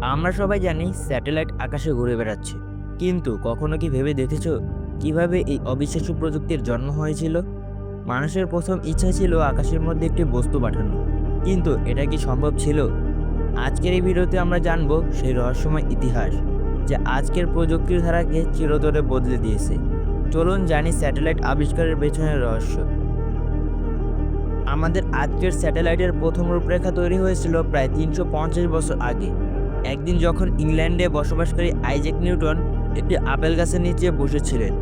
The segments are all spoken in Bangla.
আমরা সবাই জানি স্যাটেলাইট আকাশে ঘুরে বেড়াচ্ছে। কিন্তু কখনো কি ভেবে দেখেছ কীভাবে এই অবিশ্বাস্য প্রযুক্তির জন্ম হয়েছিল? মানুষের প্রথম ইচ্ছা ছিল আকাশের মধ্যে একটি বস্তু পাঠানো। কিন্তু এটা কি সম্ভব ছিল? আজকের এই ভিডিওতে আমরা জানব সেই রহস্যময় ইতিহাস যা আজকের প্রযুক্তির ধারাকে চিরতরে বদলে দিয়েছে। চলুন জানি স্যাটেলাইট আবিষ্কারের পেছনের রহস্য। আমাদের আজকের স্যাটেলাইটের প্রথম রূপরেখা তৈরি হয়েছিল প্রায় তিনশো পঞ্চাশ বছর আগে। একদিন যখন ইংল্যান্ডে বসবাসকারী আইজ্যাক নিউটন একটি আপেল গাছের নিচে বসেছিলেন,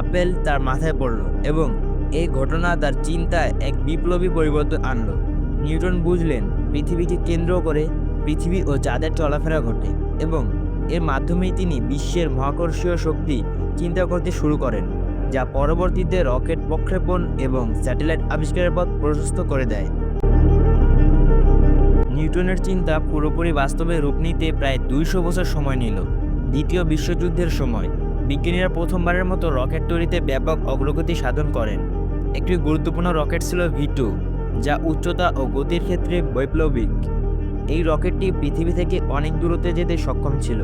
আপেল তার মাথায় পড়ল এবং এই ঘটনা তার চিন্তায় এক বিপ্লবী পরিবর্তন আনল। নিউটন বুঝলেন, পৃথিবীকে কেন্দ্র করে পৃথিবী ও চাঁদের চলাফেরা ঘটে এবং এর মাধ্যমেই তিনি বিশ্বের মহাকর্ষীয় শক্তি চিন্তা করতে শুরু করেন, যা পরবর্তীতে রকেট প্রক্ষেপণ এবং স্যাটেলাইট আবিষ্কারের পথ প্রশস্ত করে দেয়। নিউটনের চিন্তা পুরোপুরি বাস্তবে রূপ নিতে প্রায় দুইশো বছর সময় নিল। দ্বিতীয় বিশ্বযুদ্ধের সময়, বিজ্ঞানীরা প্রথমবারের মতো রকেট তৈরিতে ব্যাপক অগ্রগতি সাধন করেন। একটি গুরুত্বপূর্ণ রকেট ছিল ভি যা উচ্চতা ও গতির ক্ষেত্রে বৈপ্লবিক। এই রকেটটি পৃথিবী থেকে অনেক দূরত্বে যেতে সক্ষম ছিল,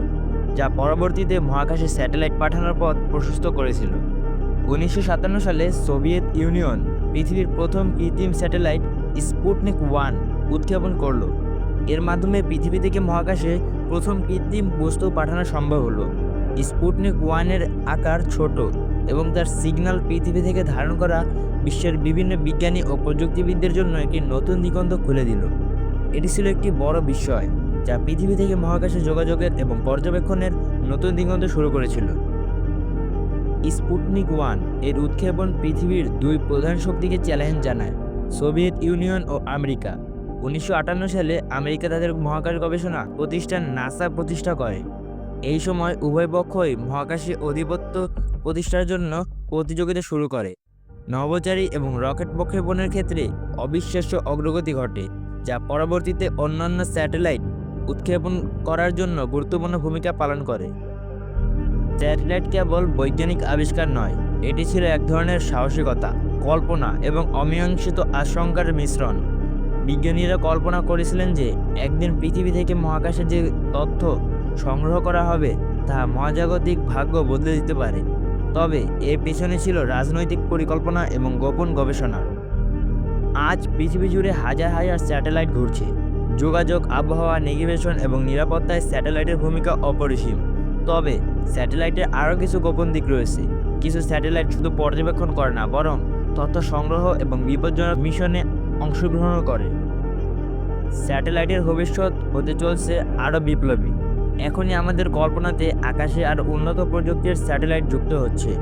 যা পরবর্তীতে মহাকাশে স্যাটেলাইট পাঠানোর পথ প্রশস্ত করেছিল। উনিশশো সাতান্ন সালে সোভিয়েত ইউনিয়ন পৃথিবীর প্রথম কৃত্রিম স্যাটেলাইট স্পুটনিক ওয়ান উৎক্ষেপণ করল। এর মাধ্যমে পৃথিবী থেকে মহাকাশে প্রথম কৃত্রিম বস্তু পাঠানো সম্ভব হলো। স্পুটনিক ওয়ানের আকার ছোট এবং তার সিগন্যাল পৃথিবী থেকে ধারণ করা বিশ্বের বিভিন্ন বিজ্ঞানী ও প্রযুক্তিবিদদের জন্য একটি নতুন দিগন্ত খুলে দিল। এটি ছিল একটি বড় বিষয় যা পৃথিবী থেকে মহাকাশে যোগাযোগের এবং পর্যবেক্ষণের নতুন দিগন্ত শুরু করেছিল। স্পুটনিক ওয়ানের উৎক্ষেপণ পৃথিবীর দুই প্রধান শক্তিকে চ্যালেঞ্জ জানায়, সোভিয়েত ইউনিয়ন ও আমেরিকা। উনিশশো আটান্ন সালে আমেরিকা তাদের মহাকাশ গবেষণা প্রতিষ্ঠান নাসা প্রতিষ্ঠা করে। এই সময় উভয় পক্ষই মহাকাশে আধিপত্য প্রতিষ্ঠার জন্য প্রতিযোগিতা শুরু করে। নভোচারী এবং রকেট প্রক্ষেপণের ক্ষেত্রে অবিশ্বাস্য অগ্রগতি ঘটে, যা পরবর্তীতে অন্যান্য স্যাটেলাইট উৎক্ষেপণ করার জন্য গুরুত্বপূর্ণ ভূমিকা পালন করে। স্যাটেলাইট কেবল বৈজ্ঞানিক আবিষ্কার নয়, এটি ছিল এক ধরনের সাহসিকতা, কল্পনা এবং অমীমাংসিত আশঙ্কার মিশ্রণ। বিজ্ঞানীরা কল্পনা করেছিলেন যে একদিন পৃথিবী থেকে মহাকাশে যে তথ্য সংগ্রহ করা হবে, তা মহাজাগতিক ভাগ্য বদলে দিতে পারে। তবে এর পেছনে ছিল রাজনৈতিক পরিকল্পনা এবং গোপন গবেষণা। আজ পৃথিবী জুড়ে হাজার হাজার স্যাটেলাইট ঘুরছে। যোগাযোগ, আবহাওয়া, নেভিগেশন এবং নিরাপত্তায় স্যাটেলাইটের ভূমিকা অপরিসীম। তবে স্যাটেলাইটের আরও কিছু গোপন দিক রয়েছে। কিছু স্যাটেলাইট শুধু পর্যবেক্ষণ করে না, বরং তথ্য সংগ্রহ এবং বিপজ্জনক মিশনে অংশগ্রহণ করে। স্যাটেলাইটের ভবিষ্যৎ হতে চলছে আরও বিপ্লবী। এখনই আমাদের কল্পনাতে আকাশে আর উন্নত প্রযুক্তির স্যাটেলাইট যুক্ত হচ্ছে।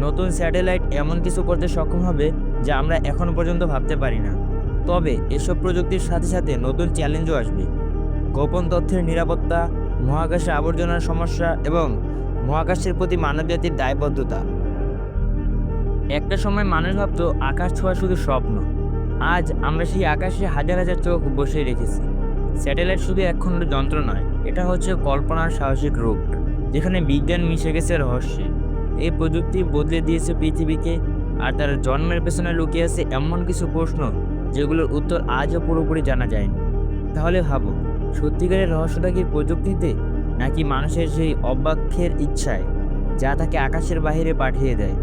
নতুন স্যাটেলাইট এমন কিছু করতে সক্ষম হবে যা আমরা এখন পর্যন্ত ভাবতে পারি না। তবে এসব প্রযুক্তির সাথে সাথে নতুন চ্যালেঞ্জও আসবে। গোপন তথ্যের নিরাপত্তা মহাকাশে আবর্জনার সমস্যা এবং মহাকাশের প্রতি মানবজাতির দায়বদ্ধতা। একটা সময় মানুষ ভাবতো আকাশ ছোঁয়া শুধু স্বপ্ন। আজ আমরা সেই আকাশে হাজার হাজার চোখ বসে রেখেছি। স্যাটেলাইট শুধু এখন যন্ত্র নয়, এটা হচ্ছে কল্পনার সাহসিক রূপ, যেখানে বিজ্ঞান মিশে গেছে রহস্যে। এই প্রযুক্তি বদলে দিয়েছে পৃথিবীকে, আর তার জন্মের পেছনে লুকিয়ে আছে এমন কিছু প্রশ্ন, যেগুলোর উত্তর আজও পুরোপুরি জানা যায়নি। তাহলে ভাবো, সত্যিকারের রহস্যটা কি প্রযুক্তিতে, নাকি মানুষের সেই অবাক্ষের ইচ্ছায়, যা তাকে আকাশের বাইরে পাঠিয়ে দেয়?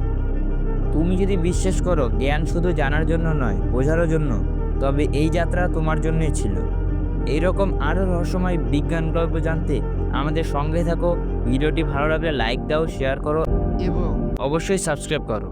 তুমি যদি বিশ্বাস করো জ্ঞান শুধু জানার জন্য নয় বোঝারও জন্য তবে এই যাত্রা তোমার জন্যই ছিল। এইরকম আরও রহস্যময় বিজ্ঞান গল্প জানতে আমাদের সঙ্গে থাকো। ভিডিওটি ভালো লাগলে লাইক দাও শেয়ার করো। এবং অবশ্যই সাবস্ক্রাইব করো।